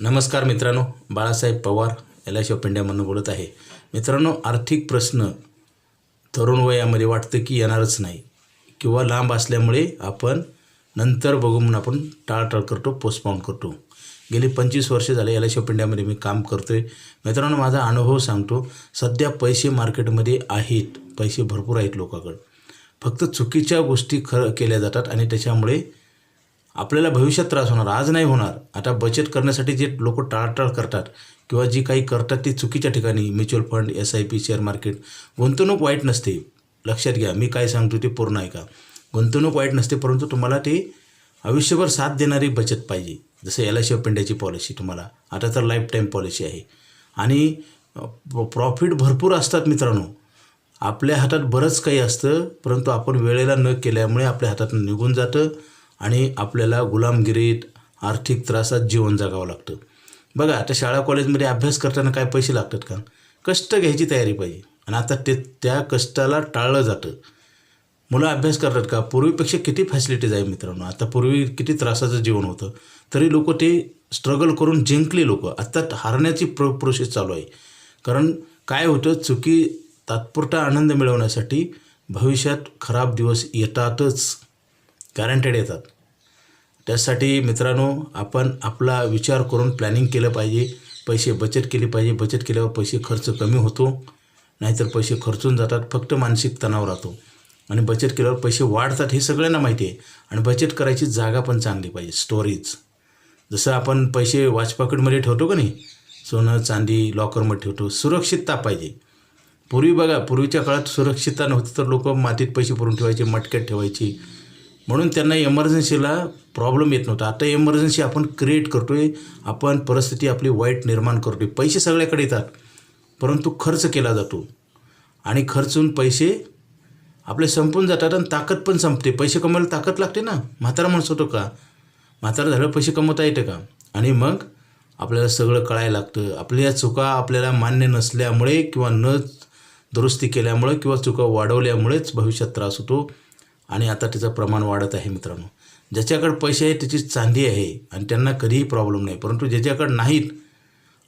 नमस्कार मित्रांनो Balasaheb Pawar L I of इंडियामधून बोलत आहे. मित्रांनो आर्थिक प्रश्न तरुण वयामध्ये वाटतं की येणारच नाही किंवा लांब असल्यामुळे आपण नंतर बघू म्हणून आपण टाळटाळ करतो पोस्टपॉन करतो. गेली पंचवीस वर्षे झाले एल आय ऑफ इंडियामध्ये मी काम करतो आहे मित्रांनो माझा अनुभव सांगतो सध्या पैसे मार्केटमध्ये आहेत पैसे भरपूर आहेत लोकांकडं. फक्त चुकीच्या गोष्टी खरं केल्या जातात आणि त्याच्यामुळे आपल्याला भविष्यात त्रास होणार आज नाही होणार. आता बचत करण्यासाठी जे लोक टाळाटाळ करतात किंवा जी काही करतात ती चुकीच्या ठिकाणी mutual fund S I P share market गुंतवणूक वाईट नसते. लक्षात घ्या मी काय सांगतो ते पूर्ण ऐका. गुंतवणूक वाईट नसते परंतु तुम्हाला ते आयुष्यभर साथ देणारी बचत पाहिजे. जसं एल आय सी ऑफ इंडियाची पॉलिसी तुम्हाला. आता तर लाईफ टाईम पॉलिसी आहे. आणि प्रॉफिट भरपूर असतात मित्रांनो. आपल्या हातात बरंच काही असतं परंतु आपण वेळेला न केल्यामुळे आपल्या हातातून निघून जातं. आणि आपल्याला गुलामगिरीत आर्थिक त्रासात जीवन जगावं लागतं. बघा आता शाळा कॉलेजमध्ये अभ्यास करताना काय पैसे लागतात का? कष्ट घ्यायची तयारी पाहिजे. आणि आता ते त्या कष्टाला टाळलं जातं. मुलं अभ्यास करतात का? पूर्वीपेक्षा किती फॅसिलिटीज आहे मित्रांनो? आता पूर्वी किती त्रासाचं जीवन होतं. तरी लोक ते स्ट्रगल करून जिंकले लोक. आत्ता हारण्याची प्र प्रोसेस चालू आहे. कारण काय होतं? चुकी तात्पुरता आनंद मिळवण्यासाठी भविष्यात खराब दिवस येतातच. गॅरंटेड येतात. त्यासाठी मित्रांनो आपण आपला विचार करून प्लॅनिंग केलं पाहिजे. पैसे बचत केली पाहिजे. बचत केल्यावर पैसे खर्च कमी होतो. नाहीतर पैसे खर्चून जातात. फक्त मानसिक तणाव राहतो. आणि बचत केल्यावर पैसे वाढतात हे सगळ्यांना माहिती आहे. आणि बचत करायची जागा पण चांगली पाहिजे. स्टोरेज जसं आपण पैसे वॉचपॉकेटमध्ये ठेवतो का नाही? सोनं चांदी लॉकरमध्ये ठेवतो. सुरक्षितता पाहिजे. पूर्वी बघा पूर्वीच्या काळात सुरक्षितता नव्हती तर लोक मातीत पैसे भरून ठेवायचे मटक्यात ठेवायची. म्हणून त्यांना एमर्जन्सीला प्रॉब्लेम येत नव्हता. आता एमर्जन्सी आपण क्रिएट करतो आहे आपण परिस्थिती आपली वाईट निर्माण करतो आहे पैसे सगळ्याकडे येतात परंतु खर्च केला जातो. आणि खर्चून पैसे आपले संपून जातात आणि ताकद पण संपते. पैसे कमवायला ताकद लागते ना? म्हातारा माणूस होतो का? म्हातारा झालं पैसे कमवता येतं का? आणि मग आपल्याला सगळं कळायला लागतं. आपल्या चुका आपल्याला मान्य नसल्यामुळे किंवा न दुरुस्ती केल्यामुळे किंवा चुका वाढवल्यामुळेच भविष्यात त्रास होतो. आणि आता त्याचं प्रमाण वाढत आहे मित्रांनो. ज्याच्याकडं पैसे आहे त्याची चांदी आहे आणि त्यांना कधीही प्रॉब्लेम नाही. परंतु ज्याच्याकडं नाहीत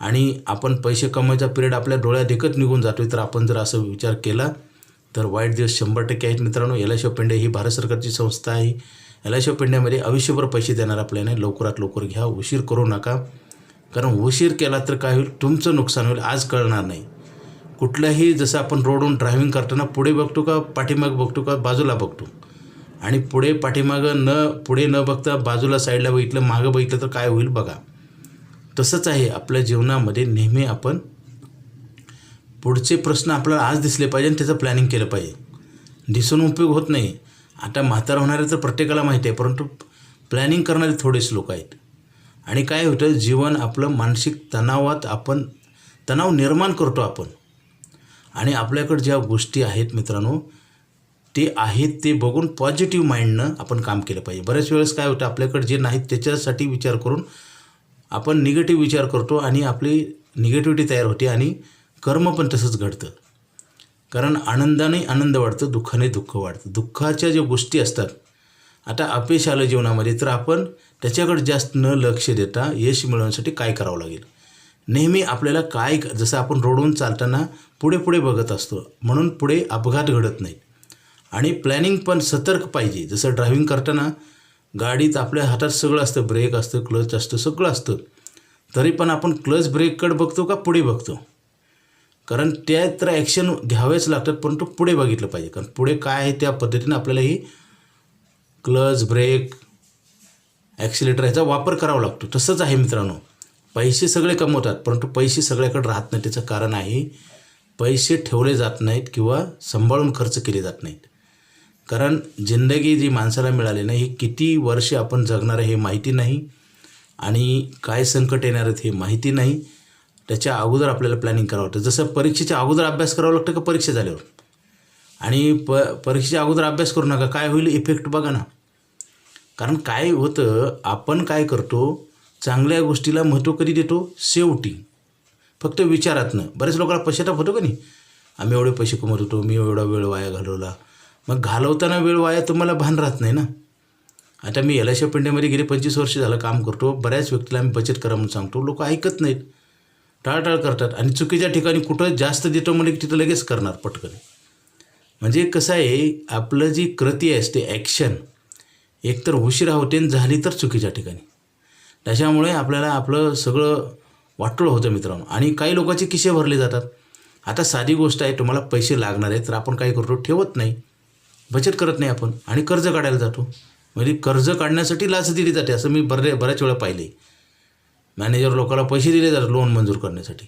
आणि आपण पैसे कमवायचा पिरियड आपल्या डोळ्यात एकच निघून जातो तर आपण जर असं विचार केला तर वाईट दिवस शंभर टक्के आहेत मित्रांनो. एल आय ऑफ ही भारत सरकारची संस्था आहे. एल आय ऑफ आयुष्यभर पैसे देणार आपल्याला लवकरात लवकर घ्या उशीर करू नका. कारण उशीर केला तर काय होईल? तुमचं नुकसान होईल आज कळणार नाही. कुठल्याही जसं आपण रोडवरून ड्रायव्हिंग करताना पुढे बघतो का पाठीमाग बघतो का बाजूला बघतो? आणि पुढे पाठीमागं न पुढे न बघता बाजूला साईडला बघितलं मागं बघितलं तर काय होईल बघा. तसंच आहे आपल्या जीवनामध्ये नेहमी आपण पुढचे प्रश्न आपल्याला आज दिसले पाहिजे आणि त्याचं प्लॅनिंग केलं पाहिजे. दिसून उपयोग होत नाही. आता म्हातारा होणारे तर प्रत्येकाला माहिती आहे परंतु प्लॅनिंग करणारे थोडेच लोक आहेत. आणि काय होतं जीवन आपलं मानसिक तणावात आपण तणाव निर्माण करतो आपण. आणि आपल्याकडे ज्या गोष्टी आहेत मित्रांनो ते आहेत ते बघून पॉझिटिव्ह माइंडनं आपण काम केलं पाहिजे. बऱ्याच वेळेस काय होतं आपल्याकडे जे नाहीत त्याच्यासाठी विचार करून आपण निगेटिव्ह विचार करतो आणि आपली निगेटिव्हिटी तयार होते आणि कर्म पण तसंच घडतं. कारण आनंदाने आनंद वाढतं दुःखाने दुःख वाढतं. दुःखाच्या ज्या गोष्टी असतात आता अपयश आलं जीवनामध्ये तर आपण त्याच्याकडे जास्त न लक्ष देता यश मिळवण्यासाठी काय करावं लागेल? नेहमी आपल्याला काय जसं आपण रोडून चालताना पुढे पुढे बघत असतो म्हणून पुढे अपघात घडत नाहीत. आणि प्लॅनिंग पण सतर्क पाहिजे. जसं ड्रायव्हिंग करताना गाडीत आपल्या हातात सगळं असतं ब्रेक असतं क्लच असतं सगळं असतं. तरी पण आपण क्लच ब्रेककडे बघतो का पुढे बघतो? कारण त्या तर ॲक्शन घ्यावेच लागतात परंतु पुढे बघितलं पाहिजे. कारण पुढे काय आहे त्या पद्धतीनं आपल्याला ही क्लच ब्रेक ॲक्सिलेटर ह्याचा वापर करावा लागतो. तसंच आहे मित्रांनो. पैसे सगळे कमवतात परंतु पैसे सगळ्याकडे राहत नाही त्याचं कारण आहे पैसे ठेवले जात नाहीत किंवा सांभाळून खर्च केले जात नाहीत. कारण जिंदगी जी माणसाला मिळाली नाही ही किती वर्ष आपण जगणार आहे हे माहिती नाही आणि काय संकट येणार आहेत हे माहिती नाही. त्याच्या अगोदर आपल्याला प्लॅनिंग करावं लागतं. जसं परीक्षेच्या अगोदर अभ्यास करावं लागतं का परीक्षा झाल्यावर? आणि प परीक्षेच्या अगोदर अभ्यास करू नका. काय होईल इफेक्ट बघा ना. कारण काय होतं आपण काय करतो चांगल्या गोष्टीला महत्त्व कधी देतो? शेवटी. फक्त विचारातनं. बरेच लोकांना पश्चाताप होतो का नाही? आम्ही एवढे पैसे कमवत होतो मी एवढा वेळ वाया घालवला. मग घालवताना वेळ वाया तुम्हाला भान राहत नाही ना? आता मी एल पिंड्यामध्ये गेले पंचवीस वर्ष झालं काम करतो. बऱ्याच व्यक्तीला आम्ही बचत करा म्हणून सांगतो. लोक ऐकत नाहीत. टाळटाळ करतात. आणि चुकीच्या ठिकाणी कुठं जास्त देतो म्हणजे तिथं लगेच करणार पटकन. म्हणजे कसं आहे आपलं जी कृती आहे ते ॲक्शन एकतर उशिरा होते आणि झाली तर चुकीच्या ठिकाणी. त्याच्यामुळे आपल्याला आपलं सगळं वाटोळं होतं मित्रांनो. आणि काही लोकांचे किसे भरले जातात. आता साधी गोष्ट आहे तुम्हाला पैसे लागणार आहेत तर आपण काय करतो? ठेवत नाही. बचत करत नाही आपण आणि कर्ज काढायला जातो. म्हणजे कर्ज काढण्यासाठी लाच दिली जाते असं मी बरे बऱ्याच वेळा पाहिले मॅनेजर लोकांना पैसे दिले जातात लोन मंजूर करण्यासाठी.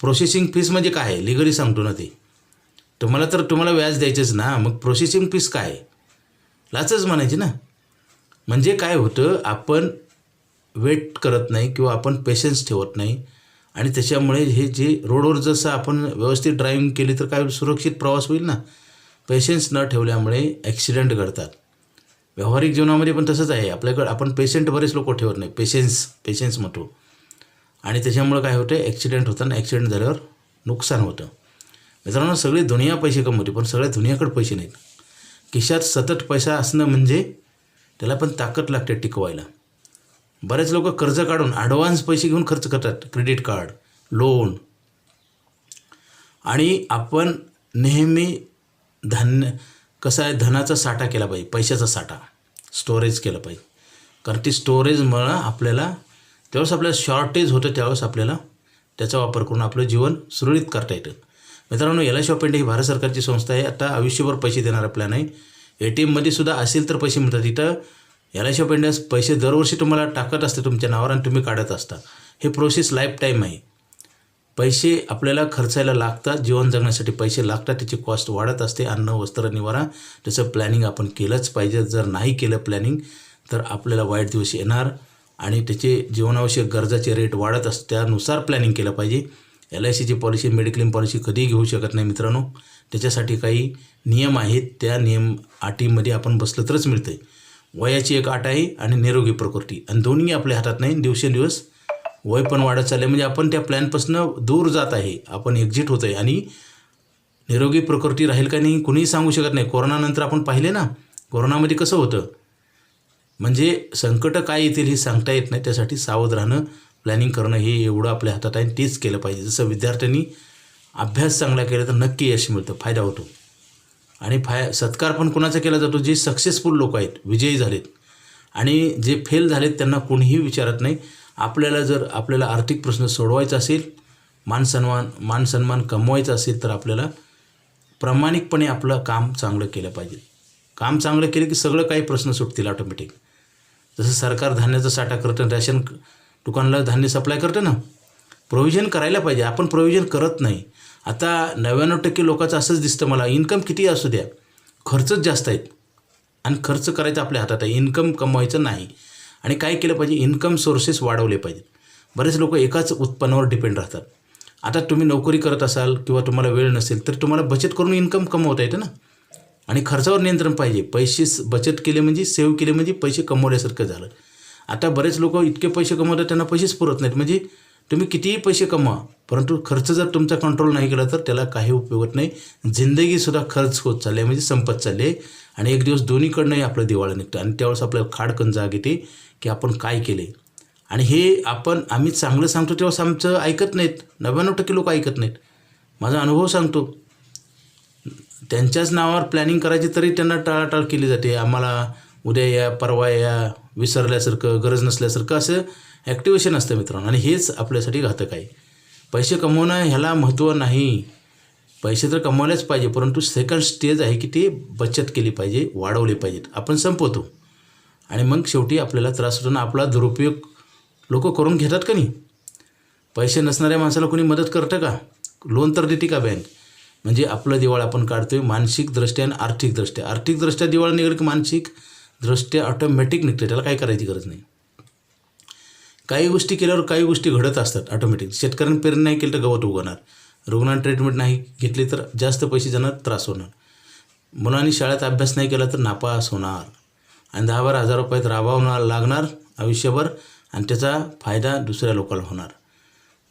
प्रोसेसिंग फीस म्हणजे काय? आहे लिगली सांगतो ना ते. तुम्हाला तर तुम्हाला व्याज द्यायचंच ना मग प्रोसेसिंग फीस काय? आहे लाचच म्हणायची ना. म्हणजे काय होतं आपण वेट करत नाही किंवा आपण पेशन्स ठेवत नाही. आणि त्याच्यामुळे हे जे रोडवर जसं आपण व्यवस्थित ड्रायव्हिंग केली तर काय सुरक्षित प्रवास होईल ना? पेशन्स न ठेवल्यामुळे ॲक्सिडेंट घडतात. व्यावहारिक जीवनामध्ये पण तसंच आहे. आपल्याकडं आपण पेशंट बरेच लोक ठेवत नाही. पेशन्स पेशन्स म्हणतो. आणि त्याच्यामुळं काय होतं? ॲक्सिडेंट होताना ॲक्सिडेंट झाल्यावर नुकसान होतं. मित्रांनो सगळी दुनिया पैसे कमवते पण सगळ्या दुनियाकडे पैसे नाहीत. खिशात सतत पैसा असणं म्हणजे त्याला पण ताकद लागते टिकवायला. बरेच लोक कर्ज काढून ॲडव्हान्स पैसे घेऊन खर्च करतात. क्रेडिट कार्ड लोन आणि आपण नेहमी धान्य कसं आहे धनाचा साठा केला पाहिजे पैशाचा साठा स्टोरेज केलं पाहिजे. कारण ती स्टोरेजमुळं आपल्याला त्यावेळेस आपल्याला शॉर्टेज होतं त्यावेळेस आपल्याला त्याचा वापर करून आपलं जीवन सुरळीत करता येतं. मित्रांनो एल आय शॉप इंडिया ही भारत सरकारची संस्था आहे. आता आयुष्यभर पैसे देणार प्लॅन आहे. ए टी एममध्ये सुद्धा असेल तर पैसे मिळतात. इथं एल आय शॉप इंडिया पैसे दरवर्षी तुम्हाला टाकत असते तुमच्या नावावर आणि तुम्ही काढत असता. हे प्रोसेस लाईफ टाईम आहे. पैसे आपल्याला खर्चायला लागतात जीवन जगण्यासाठी पैसे लागतात त्याची कॉस्ट वाढत असते. अन्न वस्त्र निवारा त्याचं प्लॅनिंग आपण केलंच पाहिजे. जर नाही केलं प्लॅनिंग तर आपल्याला वाईट दिवस येणार आणि त्याचे जीवनावश्यक गरजाचे रेट वाढत असते. त्यानुसार प्लॅनिंग केलं पाहिजे. एल आय सीची पॉलिसी मेडिक्लेम पॉलिसी कधीही घेऊ शकत नाही मित्रांनो. त्याच्यासाठी काही नियम आहेत. त्या नियम अटीमध्ये आपण बसलं तरच मिळतं वयाची एक अट आहे आणि निरोगी प्रकृती. आणि दोन्ही आपल्या हातात नाही. दिवसेंदिवस वय पण वाढत चाललं म्हणजे आपण त्या प्लॅनपासून दूर जात आहे. आपण एक्झिट होत आहे आणि निरोगी प्रकृती राहील का नाही कुणीही सांगू शकत नाही. कोरोनानंतर आपण पाहिले ना कोरोनामध्ये कसं होतं? म्हणजे संकटं काय येतील हे सांगता येत नाही. त्यासाठी सावध राहणं प्लॅनिंग करणं हे एवढं आपल्या हातात आहे आणि तेच केलं पाहिजे. जसं विद्यार्थ्यांनी अभ्यास चांगला केला तर नक्की यश मिळतं फायदा होतो. आणि फाय सत्कार पण कुणाचा केला जातो? जे सक्सेसफुल लोक आहेत विजयी झालेत. आणि जे फेल झालेत त्यांना कोणीही विचारत नाही. आपल्याला जर आपल्याला आर्थिक प्रश्न सोडवायचा असेल मानसन्मान मानसन्मान कमवायचा असेल तर आपल्याला प्रामाणिकपणे आपलं काम चांगलं केलं पाहिजे. काम चांगलं केलं की सगळं काही प्रश्न सुटतील ऑटोमॅटिक जसं सरकार धान्याचा साठा करतं रॅशन दुकानाला धान्य सप्लाय करतं ना प्रोव्हिजन करायला पाहिजे. आपण प्रोव्हिजन करत नाही. आता नव्याण्णव टक्के लोकांचं असंच दिसतं मला इन्कम किती असू द्या खर्चच जास्त आहेत. आणि खर्च करायचा आपल्या हातात आहे इन्कम कमवायचं नाही. आणि काय केलं पाहिजे? इन्कम सोर्सेस वाढवले पाहिजेत. बरेच लोक एकाच उत्पन्नावर डिपेंड राहतात. आता तुम्ही नोकरी करत असाल किंवा तुम्हाला वेळ नसेल तर तुम्हाला बचत करून इन्कम कमवता येतं ना? आणि खर्चावर नियंत्रण पाहिजे. पैसे बचत केले म्हणजे सेव्ह केले म्हणजे पैसे कमवल्यासारखं झालं. आता बरेच लोक इतके पैसे कमवतात त्यांना पैसेच पुरत नाहीत. म्हणजे तुम्ही कितीही पैसे कमवा परंतु खर्च जर तुमचा कंट्रोल नाही केला तर त्याला काही उपयोग होत नाही जिंदगीसुद्धा खर्च होत चालली आहे म्हणजे संपत चालली आहे. आणि एक दिवस दोन्हीकडनंही आपलं दिवाळं निघतं. आणि त्यावेळेस आपल्याला खाडकन जाग येते की आपण काय केले. आणि हे आपण आम्ही चांगलं सांगतो तेव्हाच आमचं ऐकत नाहीत. नव्याण्णव टक्के लोक ऐकत नाहीत. माझा अनुभव सांगतो. त्यांच्याच नावावर प्लॅनिंग करायची तरी त्यांना टाळाटाळ केली जाते. आम्हाला उद्या या परवा या विसरल्यासारखं गरज नसल्यासारखं असं ॲक्टिवेशन असतं मित्रांनो. आणि हेच आपल्यासाठी घातक आहे. पैसे कमवणं ह्याला महत्त्व नाही. पैसे तर कमवलेच पाहिजे परंतु सेकंड स्टेज आहे की ते बचत केली पाहिजे वाढवली पाहिजेत. आपण संपवतो. आणि मग शेवटी आपल्याला त्रास होतो ना आपला दुरुपयोग लोक करून घेतात का नाही? पैसे नसणाऱ्या माणसाला कोणी मदत करतं का? लोन तर देते का बँक म्हणजे आपलं दिवाळ आपण काढतोय मानसिकदृष्ट्या आणि आर्थिकदृष्ट्या आर्थिकदृष्ट्या दिवाळ निघालं की मानसिकदृष्ट्या ऑटोमॅटिक निघते. त्याला काय करायची गरज नाही. काही गोष्टी केल्यावर काही गोष्टी घडत असतात ऑटोमॅटिक शेतकऱ्यांनी पेरणी नाही केलं तर गवत उगवणार. रुग्णांनी ट्रीटमेंट नाही घेतली तर जास्त पैसे जाणार त्रास होणार. मुलांनी शाळेत अभ्यास नाही केला तर नापास होणार. आणि दहा बारा हजार रुपयात राबावणार लागणार आयुष्यभर आणि त्याचा फायदा दुसऱ्या लोकांना होणार.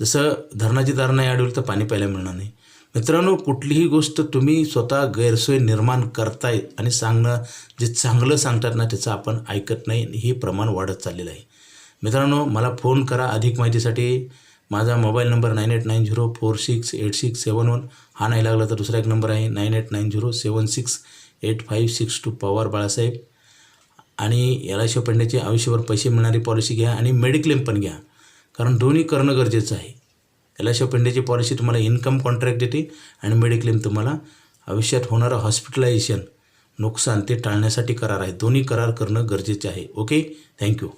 जसं धरणाची दार नाही अडवली तर पाणी प्यायला मिळणार नाही. मित्रांनो कुठलीही गोष्ट तुम्ही स्वतः गैरसोय निर्माण करताय आणि सांगणं जे चांगलं सांगतात ना त्याचं आपण ऐकत नाही हे प्रमाण वाढत चाललेलं आहे. मित्रांनो मला फोन करा अधिक माहितीसाठी. माझा mobile number nine eight nine zero four six eight six seven one. हा नाही लागला तर दुसरा एक नंबर आहे nine eight nine zero seven six eight five six two Pawar Balasaheb. आणि एल आय सी पेंड्याची आयुष्यभर पैसे मिळणारी पॉलिसी घ्या आणि मेडिक्लेम पण घ्या कारण दोन्ही करणं गरजेचं आहे. एल आय सी पॉलिसी तुम्हाला इन्कम कॉन्ट्रॅक्ट देते आणि मेडिक्लेम तुम्हाला आयुष्यात होणारं हॉस्पिटलायझेशन नुकसान ते टाळण्यासाठी करार आहे. दोन्ही करार करणं गरजेचे आहे. ओके? Thank you.